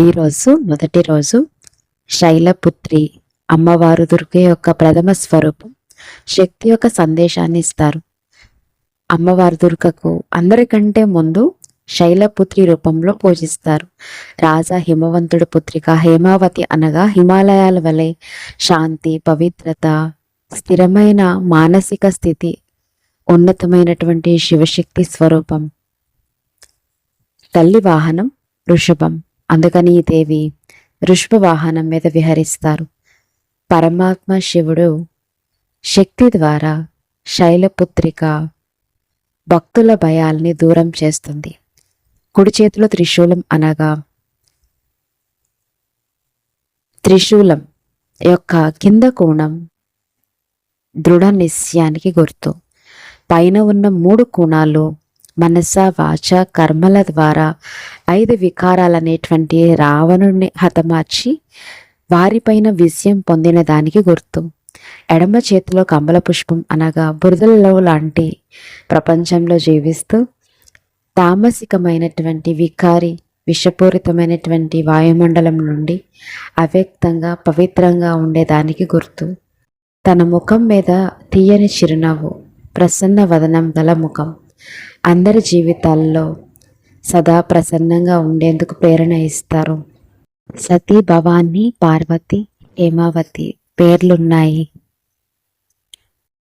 ఈరోజు మొదటి రోజు శైలపుత్రి అమ్మవారు దుర్గ యొక్క ప్రథమ స్వరూపం శక్తి యొక్క సందేశాన్ని ఇస్తారు. అమ్మవారు దుర్గకు అందరికంటే ముందు శైలపుత్రి రూపంలో పూజిస్తారు. రాజా హిమవంతుడి పుత్రిక హేమావతి అనగా హిమాలయాల వలె శాంతి పవిత్రత స్థిరమైన మానసిక స్థితి ఉన్నతమైనటువంటి శివశక్తి స్వరూపం. తల్లి వాహనం వృషభం అందుకని ఈ దేవి ఋషభ వాహనం మీద విహరిస్తారు. పరమాత్మ శివుడు శక్తి ద్వారా శైలపుత్రిక భక్తుల భయాల్ని దూరం చేస్తుంది. కుడి చేతిలో త్రిశూలం అనగా త్రిశూలం యొక్క కింద కోణం దృఢ నిశ్చయానికి గుర్తు. పైన ఉన్న మూడు కోణాలు మనస వాచ కర్మల ద్వారా ఐదు వికారాలనేటువంటి రావణుణ్ణి హతమార్చి వారిపైన విజయం పొందిన దానికి గుర్తు. ఎడమ చేతిలో కమల పుష్పం అనగా బురదలలో లాంటి ప్రపంచంలో జీవిస్తూ తామసికమైనటువంటి వికారి విషపూరితమైనటువంటి వాయుమండలం నుండి అవ్యక్తంగా పవిత్రంగా ఉండేదానికి గుర్తు. తన ముఖం మీద తీయని చిరునవ్వు ప్రసన్న వదనం గల ముఖం. అందరి జీవితాల్లో సదా ప్రసన్నంగా ఉండేందుకు ప్రేరణ ఇస్తారు. సతీ భవానీ పార్వతి హేమావతి పేర్లున్నాయి.